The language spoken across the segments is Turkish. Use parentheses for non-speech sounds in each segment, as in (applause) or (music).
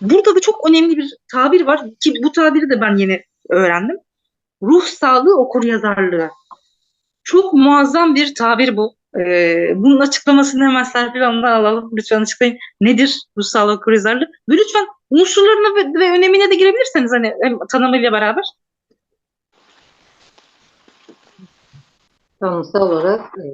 Burada da çok önemli bir tabir var ki bu tabiri de ben yeni öğrendim. Ruh sağlığı okur yazarlığı. Çok muazzam bir tabir bu. Ee, bunun açıklamasını hemen Serpil Hanım'dan alalım. Lütfen açıklayın. Nedir ruh sağlığı okur yazarlığı? Ve lütfen unsurlarına ve, ve önemine de girebilirseniz hani hem tanımıyla beraber. Tanımsal olarak e,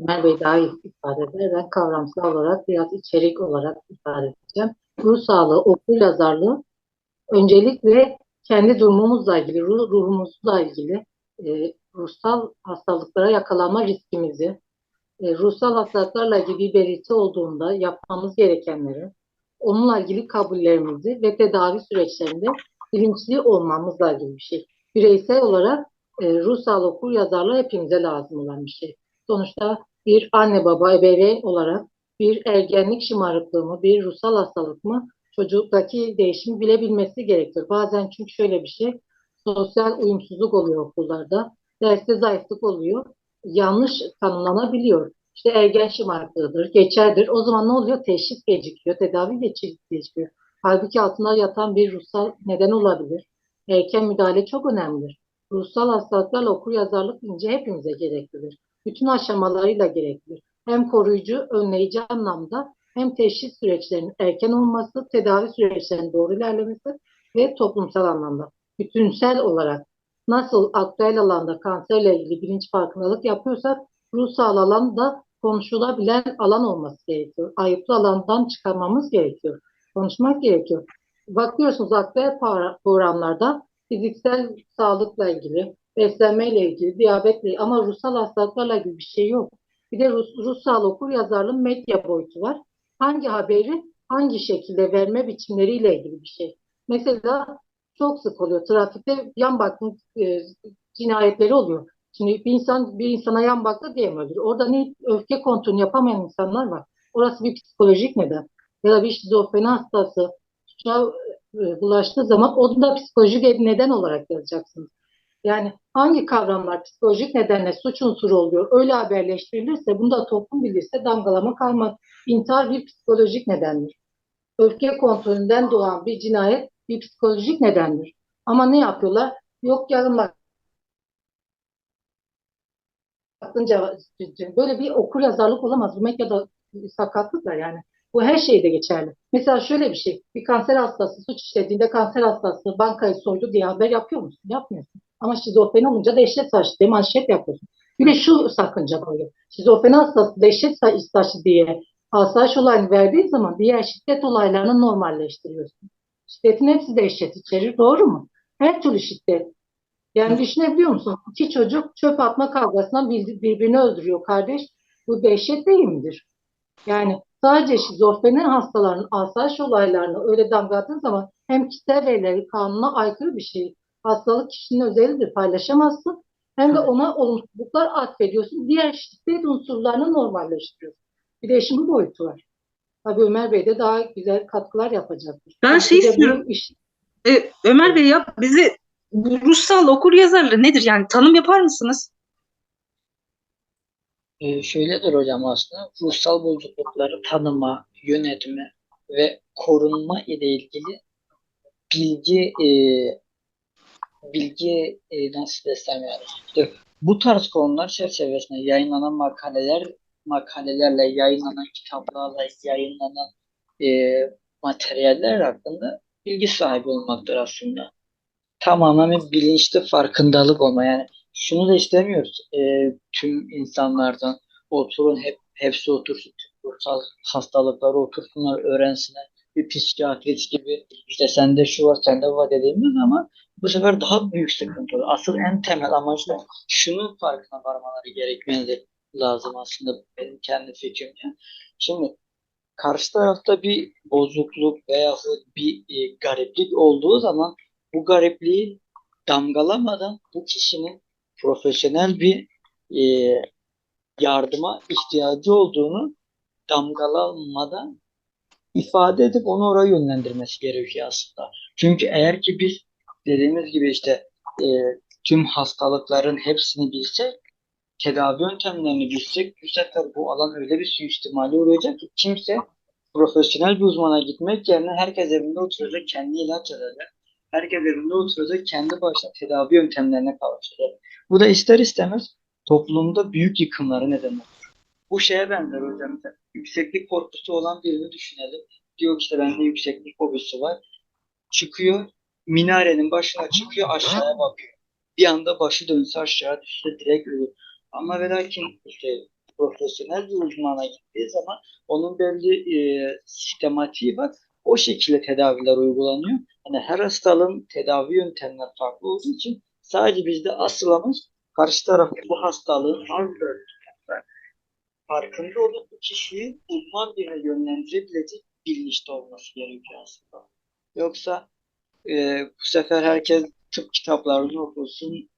Ömer daha iyi ifade eder. Ben kavramsal olarak biraz içerik olarak ifade edeceğim. Ruh sağlığı, okur yazarlığı öncelikle kendi durumumuzla ilgili, ruh, ruhumuzla ilgili e, ruhsal hastalıklara yakalanma riskimizi, e, ruhsal hastalıklarla ilgili bir belirti olduğunda yapmamız gerekenleri, onunla ilgili kabullerimizi ve tedavi süreçlerinde bilinçli olmamızla ilgili bir şey. Bireysel olarak e, ruh okur yazarlığı hepimize lazım olan bir şey. Sonuçta bir anne baba ebeveyn olarak bir ergenlik şımarıklığı mı, bir ruhsal hastalık mı çocuktaki değişimi bilebilmesi gerekir. Bazen çünkü şöyle bir şey, sosyal uyumsuzluk oluyor okullarda, derste zayıflık oluyor, yanlış tanımlanabiliyor. İşte ergen şımarıklığıdır, geçerdir. O zaman ne oluyor? Teşhis gecikiyor, tedavi gecikiyor. Halbuki altında yatan bir ruhsal neden olabilir. Erken müdahale çok önemlidir. Ruhsal hastalıklarla okur yazarlık ince hepimize gereklidir. Bütün aşamalarıyla gereklidir. Hem koruyucu, önleyici anlamda hem teşhis süreçlerinin erken olması, tedavi süreçlerinin doğru ilerlemesi ve toplumsal anlamda. Bütünsel olarak nasıl aktüel alanda kanserle ilgili bilinç farkındalık yapıyorsak ruhsal alanda konuşulabilen alan olması gerekiyor. Ayıplı alandan çıkarmamız gerekiyor. Konuşmak gerekiyor. Bakıyorsunuz aktüel programlarda fiziksel sağlıkla ilgili, beslenmeyle ilgili, diyabetle ama ruhsal hastalıklarla ilgili bir şey yok. Bir de Rus, ruhsal okur yazarlığın medya boyutu var. Hangi haberi hangi şekilde verme biçimleriyle ilgili bir şey. Mesela çok sık oluyor. Trafikte yan baktım e, cinayetleri oluyor. Şimdi bir insan bir insana yan baktı diye mi öldürür? Orada ne öfke kontrolünü yapamayan insanlar var. Orası bir psikolojik neden. Ya da bir şizofreni hastası suça e, bulaştığı zaman onu da psikolojik neden olarak yazacaksınız. Yani hangi kavramlar psikolojik nedenle suç unsuru oluyor öyle haberleştirilirse bunu da toplum bilirse damgalama kalmaz. İntihar bir psikolojik nedendir. Öfke kontrolünden doğan bir cinayet bir psikolojik nedendir. Ama ne yapıyorlar? Yok yarın bak böyle bir okur yazarlık olamaz. Bu medyada sakatlık var yani. Bu her şeyde geçerli. Mesela şöyle bir şey. Bir kanser hastası suç işlediğinde kanser hastası bankayı soydu diye haber yapıyor musun? Yapmıyorsun. Ama şizofreni olunca dehşet saçlı diye manşet yapıyorsun. Bir de şu sakınca böyle. Şizofreni hastası dehşet saçlı diye asayiş olayını verdiğin zaman diğer şiddet olaylarını normalleştiriyorsun. Şiddetin hepsi dehşet içerir. Doğru mu? Her türlü şiddet. Yani düşünebiliyor musun? İki çocuk çöp atma kavgasından birbirini öldürüyor kardeş. Bu dehşet değil midir? Yani sadece şizofreni hastaların asayiş olaylarını öyle damgaladığın zaman hem kişisel verileri kanuna aykırı bir şey. Hastalık kişinin özelidir paylaşamazsın. Hem de ona olumsuzluklar atfediyorsun. Diğer şiddet unsurlarını normalleştiriyorsun. Bir de işin bu boyutu var. Tabii Ömer Bey de daha güzel katkılar yapacaktır. Ben yani şey istiyorum. Iş... Ee, Ömer Bey ya bizi ruhsal okur yazarlığı nedir? Yani tanım yapar mısınız? Ee, şöyledir hocam aslında. Ruhsal bozuklukları tanıma, yönetme ve korunma ile ilgili bilgi e, bilgi e, nasıl desem yani? İşte bu tarz konular çerçevesinde yayınlanan makaleler makalelerle yayınlanan kitaplarla yayınlanan e, materyaller hakkında bilgi sahibi olmaktır aslında. Tamamen bilinçli farkındalık olma. Yani şunu da istemiyoruz. E, tüm insanlardan oturun hep hepsi otursun ruhsal hastalıkları otursunlar öğrensinler bir psikiyatrist gibi işte sende şu var sende var dediğimiz ama bu sefer daha büyük sıkıntı olur. Asıl en temel amaç da şunun farkına varmaları gerekmeli lazım aslında benim kendi fikrimce. Şimdi karşı tarafta bir bozukluk veya bir e, gariplik olduğu zaman bu garipliği damgalamadan bu kişinin profesyonel bir e, yardıma ihtiyacı olduğunu damgalanmadan ifade edip onu oraya yönlendirmesi gerekiyor aslında. Çünkü eğer ki biz dediğimiz gibi işte e, tüm hastalıkların hepsini bilsek tedavi yöntemlerini bilsek bu sefer bu alan öyle bir suistimali uğrayacak ki kimse profesyonel bir uzmana gitmek yerine herkes evinde oturacak, kendi ilaç alacak. Herkes evinde oturacak, kendi başına tedavi yöntemlerine kavuşacak. Bu da ister istemez toplumda büyük yıkımlara neden olur. Bu şeye benzer hocam. Yükseklik korkusu olan birini düşünelim. Diyor ki işte bende yükseklik fobisi var. Çıkıyor, minarenin başına çıkıyor, aşağıya bakıyor. Bir anda başı dönse aşağı düşse direkt ölür. Ama ve lakin işte profesyonel bir uzmana gittiği zaman onun belli e, sistematiği var. O şekilde tedaviler uygulanıyor. Hani her hastalığın tedavi yöntemleri farklı olduğu için sadece bizde asıl karşı tarafı bu hastalığın az farkında olup bu kişiyi uzman birine yönlendirebilecek bilinçte olması gerekiyor aslında. Yoksa e, bu sefer herkes tıp kitaplarını okusun,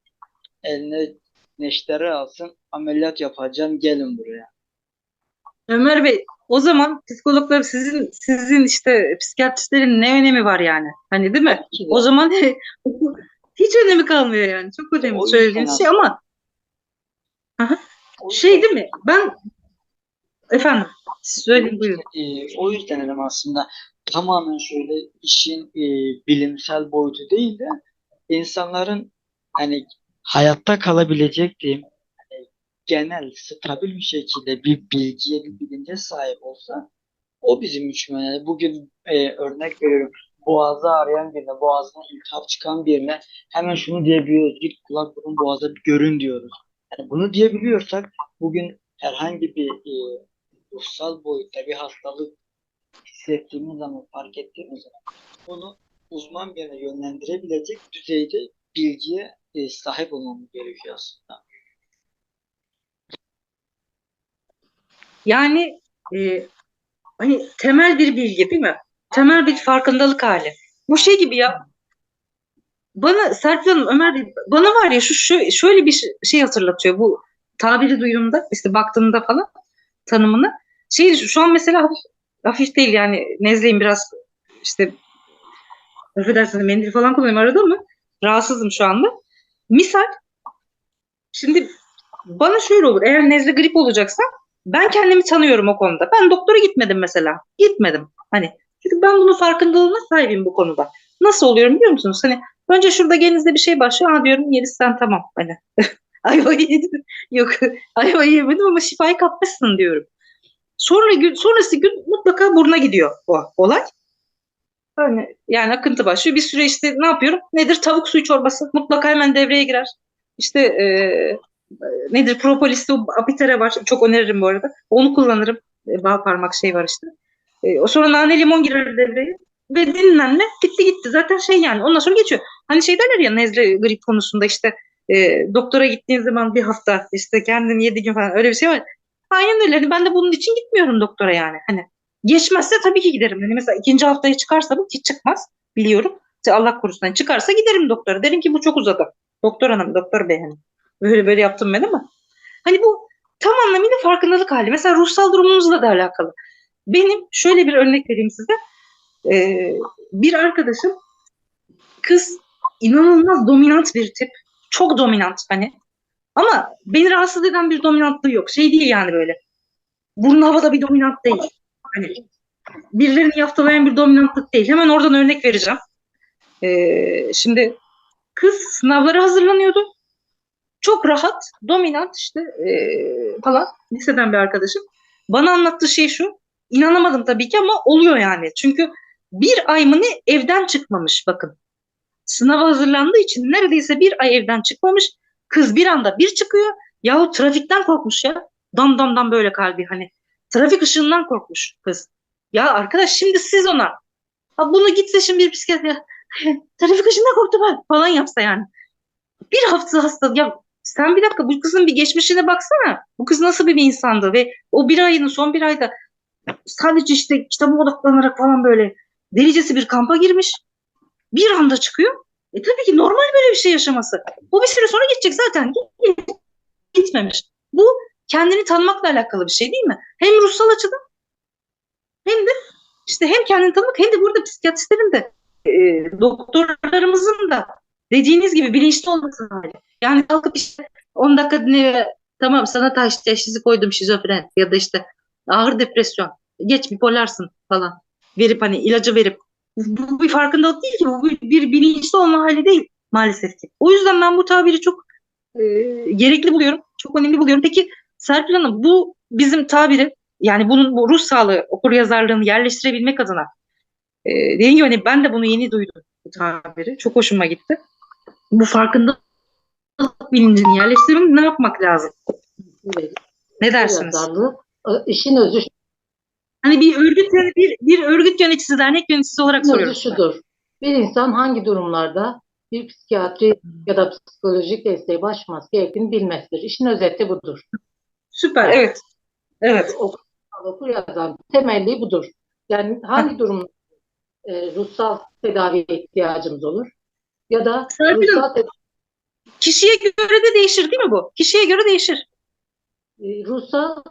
eline neşteri alsın, ameliyat yapacağım, gelin buraya. Ömer Bey, o zaman psikologlar sizin sizin işte psikiyatristlerin ne önemi var yani? Hani değil mi? O zaman (laughs) hiç önemi kalmıyor yani. Çok önemli O söylediğiniz şey ama şey değil mi? Ben efendim söyleyin buyurun. E, o yüzden dedim aslında tamamen şöyle işin e, bilimsel boyutu değil de insanların hani hayatta kalabilecek diyeyim genel, stabil bir şekilde bir bilgiye, bir bilince sahip olsa o bizim için önemli. Bugün e, örnek veriyorum. Boğazı ağrıyan birine, boğazına iltihap çıkan birine hemen şunu diyebiliyoruz. Git kulak burun boğaza bir görün diyoruz. Yani bunu diyebiliyorsak bugün herhangi bir e, ruhsal boyutta bir hastalık hissettiğimiz zaman, fark ettiğimiz zaman bunu uzman birine yönlendirebilecek düzeyde bilgiye e, sahip olmamız gerekiyor aslında. Yani e, hani temel bir bilgi değil mi? Temel bir farkındalık hali. Bu şey gibi ya. Bana Serpil Hanım, Ömer Bey, bana var ya şu, şu şöyle bir şey- hatırlatıyor bu tabiri duyduğumda işte baktığımda falan tanımını. Şey şu an mesela hafif, değil yani nezleyim biraz işte affedersiniz mendil falan kullanıyorum arada ama rahatsızım şu anda. Misal şimdi bana şöyle olur eğer nezle grip olacaksa ben kendimi tanıyorum o konuda. Ben doktora gitmedim mesela. Gitmedim. Hani çünkü ben bunun farkındalığına sahibim bu konuda. Nasıl oluyorum biliyor musunuz? Hani önce şurada genizde bir şey başlıyor. Ha diyorum gerisi sen tamam. Hani (laughs) ayvayı yedin. Yok ayvayı yemedim ama şifayı kapmışsın diyorum. Sonra gün, sonrası gün mutlaka buruna gidiyor o olay. Hani, yani akıntı başlıyor. Bir süre işte ne yapıyorum? Nedir? Tavuk suyu çorbası. Mutlaka hemen devreye girer. İşte e, nedir? Propolis'te o apitere var. Çok öneririm bu arada. Onu kullanırım. E, bal parmak şey var işte. E, o sonra nane limon girer devreye. Ve dinlenme gitti gitti. Zaten şey yani ondan sonra geçiyor. Hani şey derler ya nezle grip konusunda işte e, doktora gittiğin zaman bir hafta işte kendini yedi gün falan öyle bir şey var. Aynen öyle. Hani ben de bunun için gitmiyorum doktora yani. Hani geçmezse tabii ki giderim. Hani mesela ikinci haftaya çıkarsa bu hiç çıkmaz biliyorum. İşte Allah korusun hani çıkarsa giderim doktora. Derim ki bu çok uzadı. Doktor hanım, doktor bey hani. Böyle böyle yaptım ben ama. Hani bu tam anlamıyla farkındalık hali. Mesela ruhsal durumunuzla da alakalı. Benim şöyle bir örnek vereyim size. Ee, bir arkadaşım kız inanılmaz dominant bir tip. Çok dominant hani. Ama beni rahatsız eden bir dominantlığı yok. Şey değil yani böyle. Burun havada bir dominant değil. Hani birilerini yaftalayan bir dominantlık değil. Hemen oradan örnek vereceğim. Ee, şimdi kız sınavlara hazırlanıyordu. Çok rahat, dominant işte ee, falan liseden bir arkadaşım. Bana anlattığı şey şu. İnanamadım tabii ki ama oluyor yani. Çünkü bir ay mı ne evden çıkmamış bakın. Sınava hazırlandığı için neredeyse bir ay evden çıkmamış. Kız bir anda bir çıkıyor. Yahu trafikten korkmuş ya. Dam dam dam böyle kalbi hani. Trafik ışığından korkmuş kız. Ya arkadaş şimdi siz ona ha bunu gitse şimdi bir psikiyatr (laughs) trafik ışığından korktu ben falan yapsa yani. Bir hafta hasta ya sen bir dakika bu kızın bir geçmişine baksana. Bu kız nasıl bir insandı ve o bir ayının son bir ayda sadece işte kitaba odaklanarak falan böyle delicesi bir kampa girmiş. Bir anda çıkıyor. E tabii ki normal böyle bir şey yaşaması. Bu bir süre sonra gidecek zaten. Gitmemiş. Bu kendini tanımakla alakalı bir şey değil mi? Hem ruhsal açıdan hem de işte hem kendini tanımak hem de burada psikiyatristlerin de e, doktorlarımızın da dediğiniz gibi bilinçli olması hali. Yani kalkıp işte 10 dakika dinle tamam sana taş teşhisi koydum şizofren ya da işte ağır depresyon. geç bipolarsın falan verip hani ilacı verip bu bir farkındalık değil ki bu bir, bir bilinçli olma hali değil maalesef ki. O yüzden ben bu tabiri çok e, gerekli buluyorum. Çok önemli buluyorum. Peki Serpil Hanım bu bizim tabiri yani bunun bu ruh sağlığı okur yazarlığını yerleştirebilmek adına e, dediğim gibi hani ben de bunu yeni duydum bu tabiri. Çok hoşuma gitti. Bu farkındalık bilincini yerleştirmek ne yapmak lazım? Ne dersiniz? E, işin özü, Hani bir örgüt bir, bir örgüt yöneticisi, dernek yöneticisi olarak soruyorum. şudur. Bir insan hangi durumlarda bir psikiyatri ya da psikolojik desteğe başvurması gerektiğini bilmesidir. İşin özeti budur. Süper, evet. Evet. Okur, okur yazar temelli budur. Yani hangi durumda e, ruhsal tedaviye ihtiyacımız olur? Ya da ruhsal tedavi Kişiye göre de değişir değil mi bu? Kişiye göre değişir. e, ruhsal,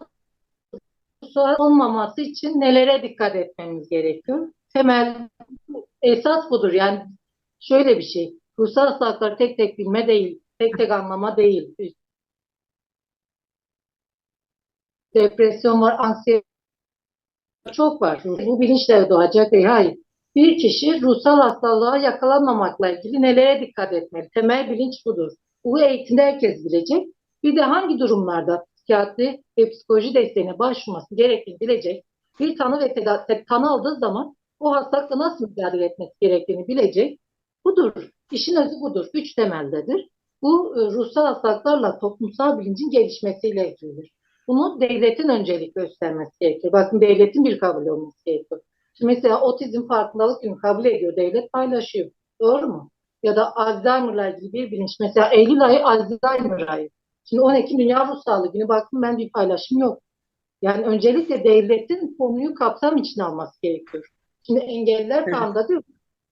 ruhsal olmaması için nelere dikkat etmemiz gerekiyor? Temel esas budur. Yani şöyle bir şey. Ruhsal hastalıkları tek tek bilme değil, tek tek anlama değil. Depresyon var, anksiyete çok var. Bu bilinçle doğacak değil. Hayır. Bir kişi ruhsal hastalığa yakalanmamakla ilgili nelere dikkat etmeli? Temel bilinç budur. Bu eğitimde herkes bilecek. Bir de hangi durumlarda psikiyatri ve psikoloji desteğine başvurması gerektiğini bilecek. Bir tanı ve teda- te- tanı aldığı zaman o hastalıkla nasıl mücadele etmesi gerektiğini bilecek. Budur. İşin özü budur. Üç temeldedir. Bu e, ruhsal hastalıklarla toplumsal bilincin gelişmesiyle ilgilidir. Bunu devletin öncelik göstermesi gerekiyor. Bakın devletin bir kabul olması gerekiyor. Şimdi mesela otizm farkındalık günü kabul ediyor. Devlet paylaşıyor. Doğru mu? Ya da Alzheimer'la ilgili bir bilinç. Mesela Eylül ayı Alzheimer ayı. Şimdi 10 Ekim Dünya Ruh Sağlığı Günü baktım ben bir paylaşım yok. Yani öncelikle devletin konuyu kapsam içine alması gerekiyor. Şimdi engelliler Evet. kanunda diyor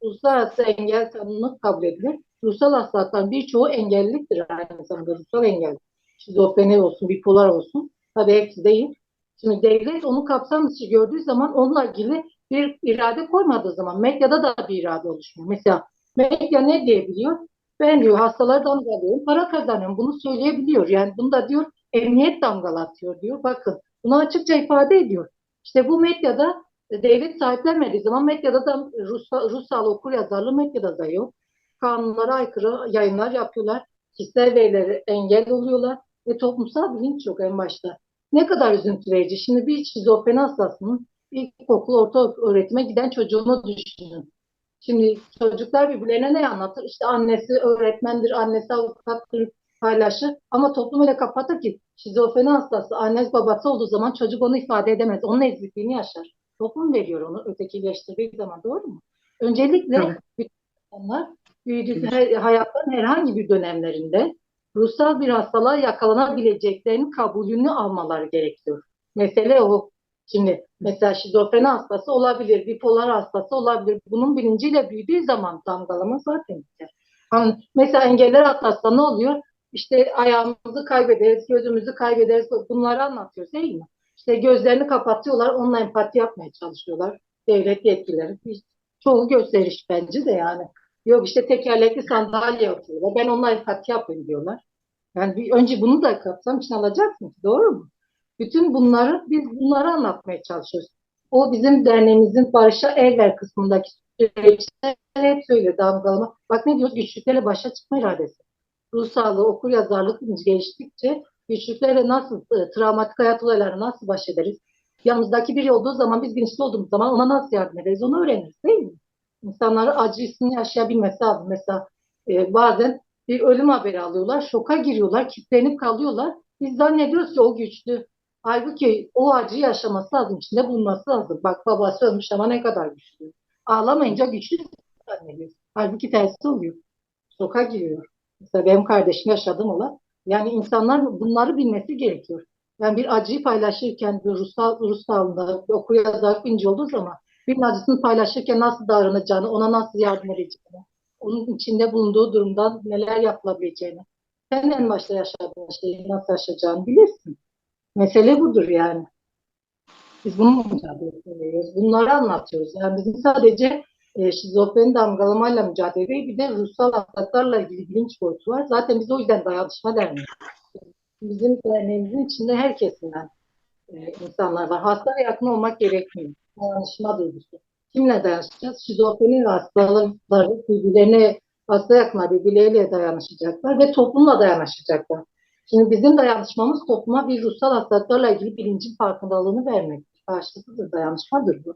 uluslararası engel tanımını kabul edilir. Ruhsal hastalıkların birçoğu engelliliktir aynı zamanda ruhsal engel. Şizofreni olsun, bipolar olsun. Tabii hepsi değil. Şimdi devlet onu kapsam dışı gördüğü zaman onunla ilgili bir irade koymadığı zaman medyada da bir irade oluşmuyor. Mesela medya ne diyebiliyor? Ben diyor hastaları damgalıyorum, para kazanıyorum. Bunu söyleyebiliyor. Yani bunu da diyor emniyet damgalatıyor diyor. Bakın bunu açıkça ifade ediyor. İşte bu medyada devlet sahiplenmediği zaman medyada da Rus, Russal okur yazarlığı medyada da yok. Kanunlara aykırı yayınlar yapıyorlar. Kişisel verileri engel oluyorlar ve toplumsal bilinç yok en başta. Ne kadar üzüntü verici. Şimdi bir şizofreni hastasının ilkokul, orta öğretime giden çocuğunu düşünün. Şimdi çocuklar birbirlerine ne anlatır? İşte annesi öğretmendir, annesi avukattır, paylaşır. Ama toplum öyle kapatır ki şizofreni hastası, annesi babası olduğu zaman çocuk onu ifade edemez. Onun ezikliğini yaşar. Toplum veriyor onu ötekileştirdiği zaman doğru mu? Öncelikle Evet. bütün insanlar büyüdüğü her- hayatların herhangi bir dönemlerinde ruhsal bir hastalığa yakalanabileceklerinin kabulünü almaları gerekiyor. Mesele o. Şimdi mesela şizofreni hastası olabilir, bipolar hastası olabilir. Bunun bilinciyle büyüdüğü zaman damgalama zaten biter. Hani mesela engeller hastası ne oluyor? İşte ayağımızı kaybederiz, gözümüzü kaybederiz. Bunları anlatıyoruz değil mi? İşte gözlerini kapatıyorlar, onunla empati yapmaya çalışıyorlar. Devlet yetkilileri. Çoğu gösteriş bence de yani. Yok işte tekerlekli sandalye atıyorlar. Ben onunla empati yapayım diyorlar. Yani bir, önce bunu da kapsam için alacaksın. Doğru mu? Bütün bunları biz bunları anlatmaya çalışıyoruz. O bizim derneğimizin Barış'a El Ver kısmındaki süreçte hep söyle damgalama. Bak ne diyoruz? Güçlüklerle başa çıkma iradesi. Ruh sağlığı, okur yazarlık geliştikçe güçlüklerle nasıl, e, travmatik hayat olaylarına nasıl baş ederiz? Yanımızdaki biri olduğu zaman biz bilinçli olduğumuz zaman ona nasıl yardım ederiz onu öğreniriz değil mi? İnsanların acısını yaşayabilmesi lazım. Mesela e, bazen bir ölüm haberi alıyorlar, şoka giriyorlar, kilitlenip kalıyorlar. Biz zannediyoruz ki o güçlü. Halbuki o acıyı yaşaması lazım, içinde bulunması lazım. Bak babası ölmüş ama ne kadar güçlü. Ağlamayınca güçlü zannediyoruz. Halbuki tersi oluyor. Şoka giriyor. Mesela benim kardeşim yaşadığım olan. Yani insanlar bunları bilmesi gerekiyor. Yani bir acıyı paylaşırken bir ruhsal, ruh sağlığında okur yazar bilinci olduğu zaman birinin acısını paylaşırken nasıl davranacağını, ona nasıl yardım edeceğini, onun içinde bulunduğu durumdan neler yapılabileceğini, sen en başta yaşadığın şeyi nasıl yaşayacağını bilirsin. Mesele budur yani. Biz bununla mücadele ediyoruz. Bunları anlatıyoruz. Yani bizim sadece e, şizofreni damgalamayla mücadele değil, bir de ruhsal hastalıklarla ilgili bilinç boyutu var. Zaten biz o yüzden dayanışma derneği. Bizim derneğimizin içinde herkesinden e, insanlar var. Hastaya yakın olmak gerekmiyor. Dayanışma duygusu. Kimle dayanışacağız? Şizofreni hastaları birbirlerine hasta yakınlar birbirleriyle dayanışacaklar ve toplumla dayanışacaklar. Şimdi bizim dayanışmamız topluma bir ruhsal hastalıklarla ilgili bilincin farkındalığını vermek. Karşılıklıdır, dayanışmadır bu.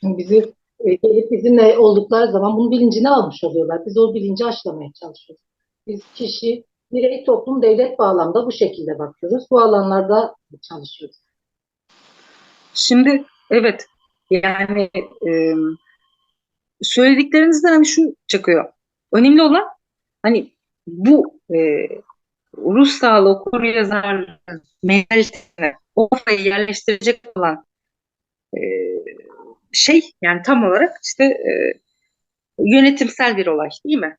Şimdi bizi e, gelip bizimle oldukları zaman bunun bilincini almış oluyorlar. Biz o bilinci aşılamaya çalışıyoruz. Biz kişi, birey, toplum, devlet bağlamda bu şekilde bakıyoruz. Bu alanlarda çalışıyoruz. Şimdi evet yani e, söylediklerinizden hani şu çıkıyor. Önemli olan hani bu e, ruh sağlığı okur yazar mentalitesine o kafayı yerleştirecek olan e, şey yani tam olarak işte e, yönetimsel bir olay değil mi?